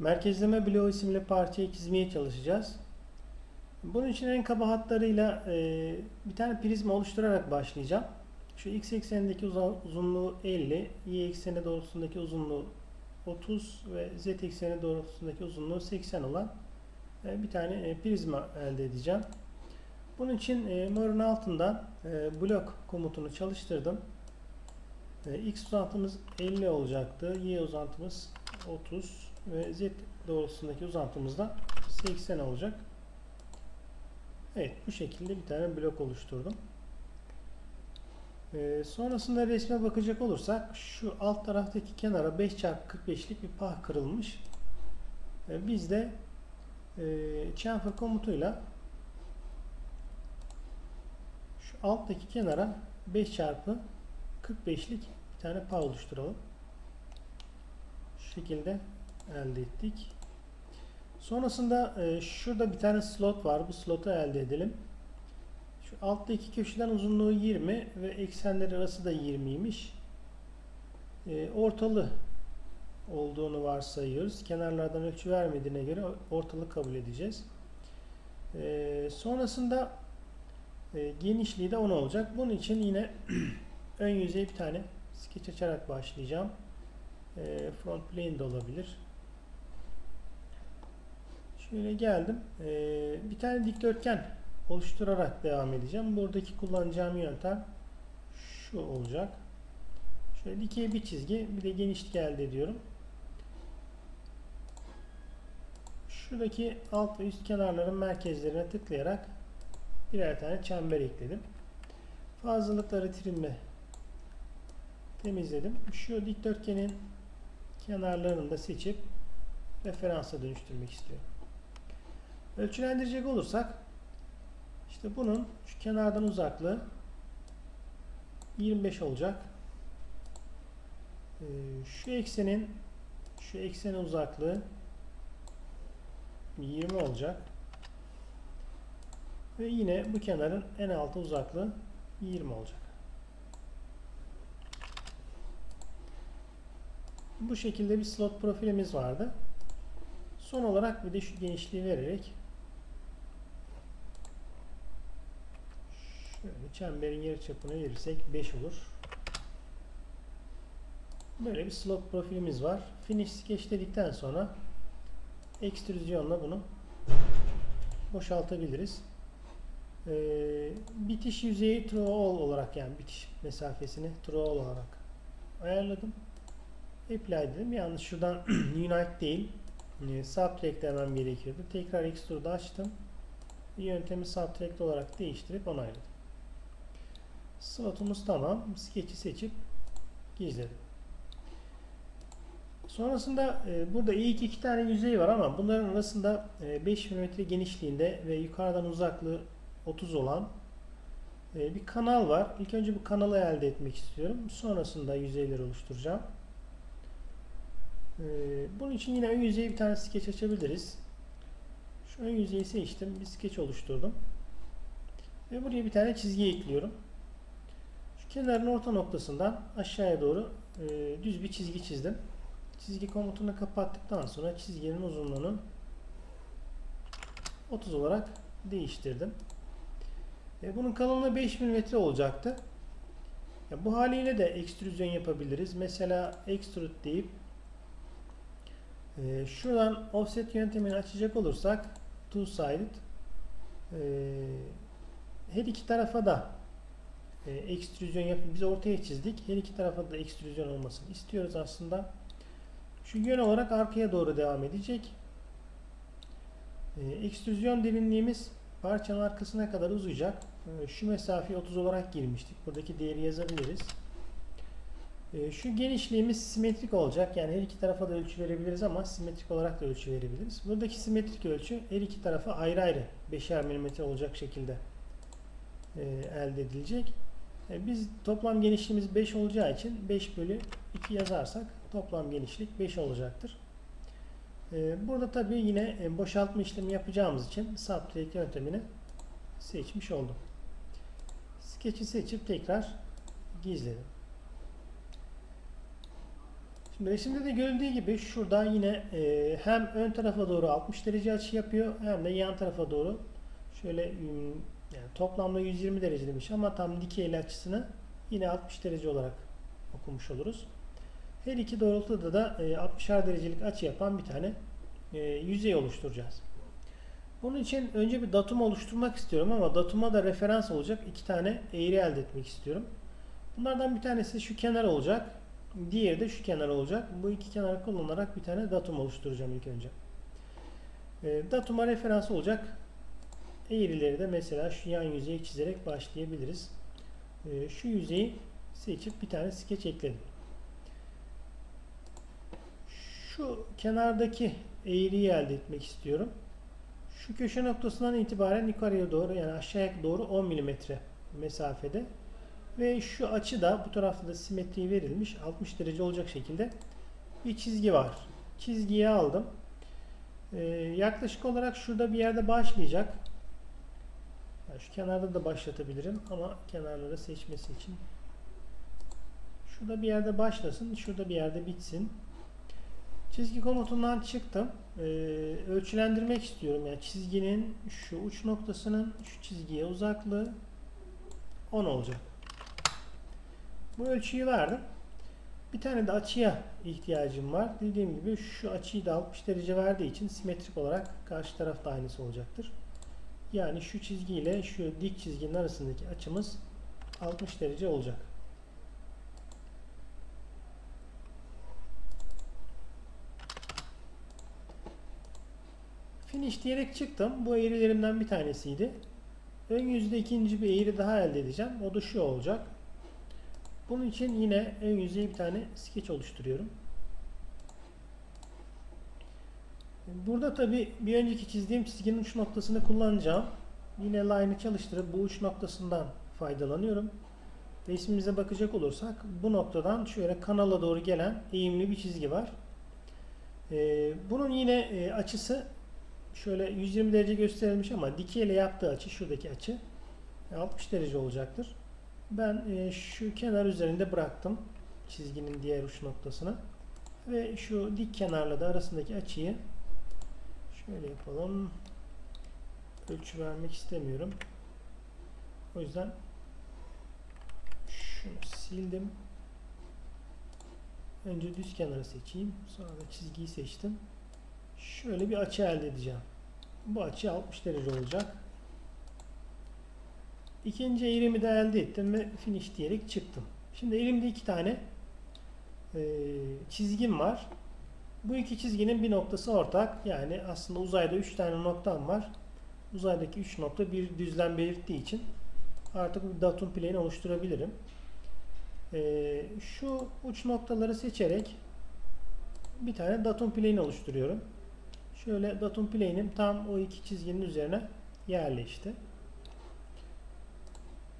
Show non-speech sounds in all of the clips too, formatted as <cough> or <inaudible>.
merkezleme bloğu isimli parçayı çizmeye çalışacağız. Bunun için en kaba hatlarıyla e, bir tane prizma oluşturarak başlayacağım. Şu x eksenindeki uzunluğu 50, y ekseni doğrultusundaki uzunluğu 30 ve z ekseni doğrultusundaki uzunluğu 80 olan e, bir tane e, prizma elde edeceğim. Bunun için e, morun altından e, blok komutunu çalıştırdım. E, x uzantımız 50 olacaktı. Y uzantımız 30 ve z doğrultusundaki uzantımız da 80 olacak. Evet bu şekilde bir tane blok oluşturdum. E, sonrasında resme bakacak olursak şu alt taraftaki kenara 5x45'lik bir pah kırılmış. E, biz de e, chamfer komutuyla şu alttaki kenara 5 çarpı 45'lik bir tane pay oluşturalım. Şu şekilde elde ettik. Sonrasında e, şurada bir tane slot var. Bu slotu elde edelim. Şu altta iki köşeden uzunluğu 20 ve eksenleri arası da 20'ymiş. E, ortalı olduğunu varsayıyoruz. Kenarlardan ölçü vermediğine göre ortalı kabul edeceğiz. E, sonrasında e, genişliği de 10 olacak. Bunun için yine <clears throat> ön yüzeye bir tane skeç açarak başlayacağım. E, front plane de olabilir. Şöyle geldim. E, bir tane dikdörtgen oluşturarak devam edeceğim. Buradaki kullanacağım yöntem şu olacak. Şöyle dikey bir çizgi, bir de genişlik elde ediyorum. Şuradaki alt ve üst kenarların merkezlerine tıklayarak birer tane çember ekledim. Fazlalıkları trimle temizledim. Şu dikdörtgenin kenarlarını da seçip referansa dönüştürmek istiyorum. Ölçülendirecek olursak işte bunun şu kenardan uzaklığı 25 olacak. Ee, şu eksenin şu eksenin uzaklığı 20 olacak. Ve yine bu kenarın en altı uzaklığı 20 olacak. Bu şekilde bir slot profilimiz vardı. Son olarak bir de şu genişliği vererek çemberin yarıçapını verirsek 5 olur. Böyle bir slot profilimiz var. Finish sketch dedikten sonra ekstrüzyonla bunu boşaltabiliriz. Ee, bitiş yüzeyi true all olarak yani bitiş mesafesini true all olarak ayarladım. Apply dedim. Yalnız şuradan <clears throat> unite değil e, subtract demem gerekiyordu. Tekrar extrude açtım. Yöntemi subtract olarak değiştirip onayladım. Slotumuz tamam. Sketch'i seçip gizledim. Sonrasında e, burada ilk iki tane yüzey var ama bunların arasında e, 5 mm genişliğinde ve yukarıdan uzaklığı 30 olan e, bir kanal var. İlk önce bu kanalı elde etmek istiyorum. Sonrasında yüzeyleri oluşturacağım. E, bunun için yine ön yüzeye bir tane skeç açabiliriz. Şu ön yüzeyi seçtim. Bir skeç oluşturdum. Ve buraya bir tane çizgi ekliyorum. Kenarın orta noktasından aşağıya doğru e, düz bir çizgi çizdim. Çizgi komutunu kapattıktan sonra çizginin uzunluğunu 30 olarak değiştirdim. E, bunun kalınlığı 5 mm olacaktı. Ya, bu haliyle de ekstrüzyon yapabiliriz. Mesela extrude deyip e, şuradan offset yöntemini açacak olursak two sided e, her iki tarafa da e, ekstrüzyon yapıp biz ortaya çizdik. Her iki tarafa da ekstrüzyon olmasını istiyoruz aslında. Şu yön olarak arkaya doğru devam edecek. E, ekstrüzyon derinliğimiz parçanın arkasına kadar uzayacak. E, şu mesafeyi 30 olarak girmiştik. Buradaki değeri yazabiliriz. E, şu genişliğimiz simetrik olacak. Yani her iki tarafa da ölçü verebiliriz ama simetrik olarak da ölçü verebiliriz. Buradaki simetrik ölçü her iki tarafa ayrı ayrı 5'er mm olacak şekilde e, elde edilecek. E, biz toplam genişliğimiz 5 olacağı için 5 bölü 2 yazarsak toplam genişlik 5 olacaktır. E, burada tabi yine e, boşaltma işlemi yapacağımız için subtract yöntemini seçmiş oldum. Sketch'i seçip tekrar gizledim. Şimdi resimde de görüldüğü gibi şurada yine hem ön tarafa doğru 60 derece açı yapıyor hem de yan tarafa doğru şöyle hmm, yani toplamda 120 derece demiş ama tam dikeyli açısını yine 60 derece olarak okumuş oluruz. Her iki doğrultuda da e, 60'ar derecelik açı yapan bir tane e, yüzey oluşturacağız. Bunun için önce bir datum oluşturmak istiyorum ama datuma da referans olacak iki tane eğri elde etmek istiyorum. Bunlardan bir tanesi şu kenar olacak. Diğeri de şu kenar olacak. Bu iki kenarı kullanarak bir tane datum oluşturacağım ilk önce. E, datuma referans olacak. Eğrileri de mesela şu yan yüzeyi çizerek başlayabiliriz. E, şu yüzeyi seçip bir tane skeç ekledim. Şu kenardaki eğriyi elde etmek istiyorum. Şu köşe noktasından itibaren yukarıya doğru yani aşağıya doğru 10 mm mesafede ve şu açı da bu tarafta da simetri verilmiş 60 derece olacak şekilde bir çizgi var. Çizgiyi aldım. Ee, yaklaşık olarak şurada bir yerde başlayacak. Şu kenarda da başlatabilirim ama kenarları seçmesi için şurada bir yerde başlasın, şurada bir yerde bitsin. Çizgi komutundan çıktım. Ee, ölçülendirmek istiyorum. Yani çizginin şu uç noktasının şu çizgiye uzaklığı 10 olacak. Bu ölçüyü verdim. Bir tane de açıya ihtiyacım var. Dediğim gibi şu açıyı da 60 derece verdiği için simetrik olarak karşı tarafta aynısı olacaktır. Yani şu çizgi ile şu dik çizginin arasındaki açımız 60 derece olacak. Finish diyerek çıktım. Bu eğrilerimden bir tanesiydi. Ön yüzde ikinci bir eğri daha elde edeceğim. O da şu olacak. Bunun için yine ön yüzeye bir tane skeç oluşturuyorum. Burada tabi bir önceki çizdiğim çizginin uç noktasını kullanacağım. Yine line'ı çalıştırıp bu uç noktasından faydalanıyorum. Resmimize bakacak olursak bu noktadan şöyle kanala doğru gelen eğimli bir çizgi var. Ee, bunun yine e, açısı şöyle 120 derece gösterilmiş ama dikeyle yaptığı açı şuradaki açı 60 derece olacaktır. Ben e, şu kenar üzerinde bıraktım çizginin diğer uç noktasını ve şu dik kenarla da arasındaki açıyı şöyle yapalım. Ölçü vermek istemiyorum. O yüzden şunu sildim. Önce düz kenarı seçeyim. Sonra da çizgiyi seçtim. Şöyle bir açı elde edeceğim. Bu açı 60 derece olacak. İkinci eğrimi de elde ettim ve finish diyerek çıktım. Şimdi elimde iki tane e, çizgim var. Bu iki çizginin bir noktası ortak. Yani aslında uzayda üç tane noktam var. Uzaydaki üç nokta bir düzlem belirttiği için artık bir datum plane oluşturabilirim. E, şu uç noktaları seçerek bir tane datum plane oluşturuyorum. Şöyle datum plane'im tam o iki çizginin üzerine yerleşti.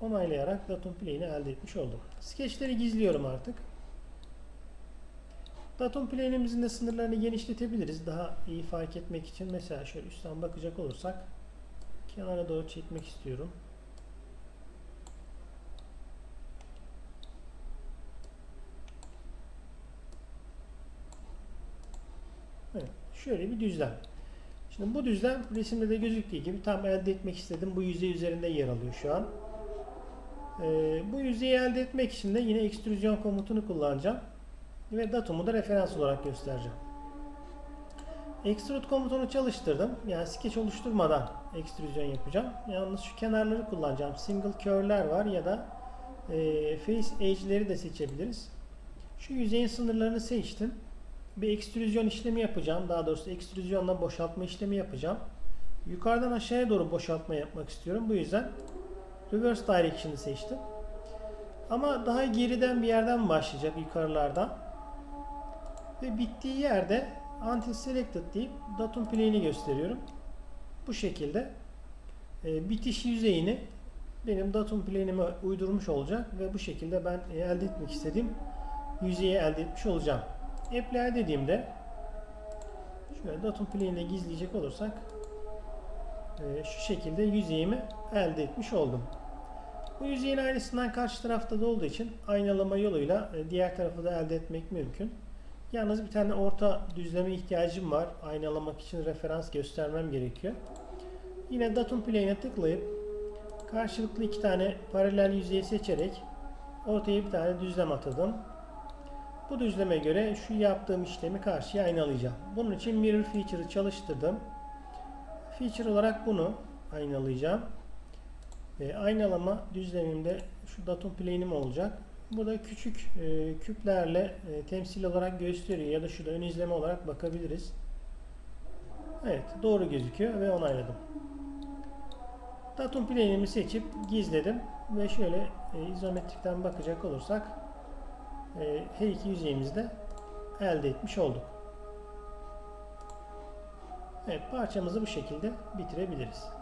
Onaylayarak datum plane'i elde etmiş oldum. Skeçleri gizliyorum artık. Datum plane'imizin de sınırlarını genişletebiliriz. Daha iyi fark etmek için mesela şöyle üstten bakacak olursak kenara doğru çekmek istiyorum. Evet, şöyle bir düzlem. Şimdi bu düzlem resimde de gözüktüğü gibi tam elde etmek istedim. Bu yüzey üzerinde yer alıyor şu an. Ee, bu yüzeyi elde etmek için de yine ekstrüzyon komutunu kullanacağım. Ve datumu da referans olarak göstereceğim. Extrude komutunu çalıştırdım. Yani skeç oluşturmadan ekstrüzyon yapacağım. Yalnız şu kenarları kullanacağım. Single curve'ler var ya da e, face edge'leri de seçebiliriz. Şu yüzeyin sınırlarını seçtim. Bir ekstrüzyon işlemi yapacağım. Daha doğrusu ekstrüzyonla boşaltma işlemi yapacağım. Yukarıdan aşağıya doğru boşaltma yapmak istiyorum. Bu yüzden reverse direction'ı seçtim. Ama daha geriden bir yerden başlayacak yukarılardan. Ve bittiği yerde until selected deyip datum plane'i gösteriyorum. Bu şekilde e, bitiş yüzeyini benim datum plane'ime uydurmuş olacak ve bu şekilde ben e, elde etmek istediğim yüzeyi elde etmiş olacağım. Apply dediğimde şöyle datum plane'de gizleyecek olursak e, şu şekilde yüzeyimi elde etmiş oldum. Bu yüzeyin aynısından karşı tarafta da olduğu için aynalama yoluyla e, diğer tarafı da elde etmek mümkün. Yalnız bir tane orta düzleme ihtiyacım var. Aynalamak için referans göstermem gerekiyor. Yine datum plane'e tıklayıp karşılıklı iki tane paralel yüzeyi seçerek ortaya bir tane düzlem atadım. Bu düzleme göre şu yaptığım işlemi karşıya aynalayacağım. Bunun için mirror feature'ı çalıştırdım. Feature olarak bunu aynalayacağım. E, aynalama düzlemimde şu datum plane'im olacak. Burada küçük e, küplerle e, temsil olarak gösteriyor ya da şurada ön izleme olarak bakabiliriz. Evet doğru gözüküyor ve onayladım. Datum plane'imi seçip gizledim ve şöyle e, izometrikten bakacak olursak e, her iki yüzeyimizi de elde etmiş olduk. Evet parçamızı bu şekilde bitirebiliriz.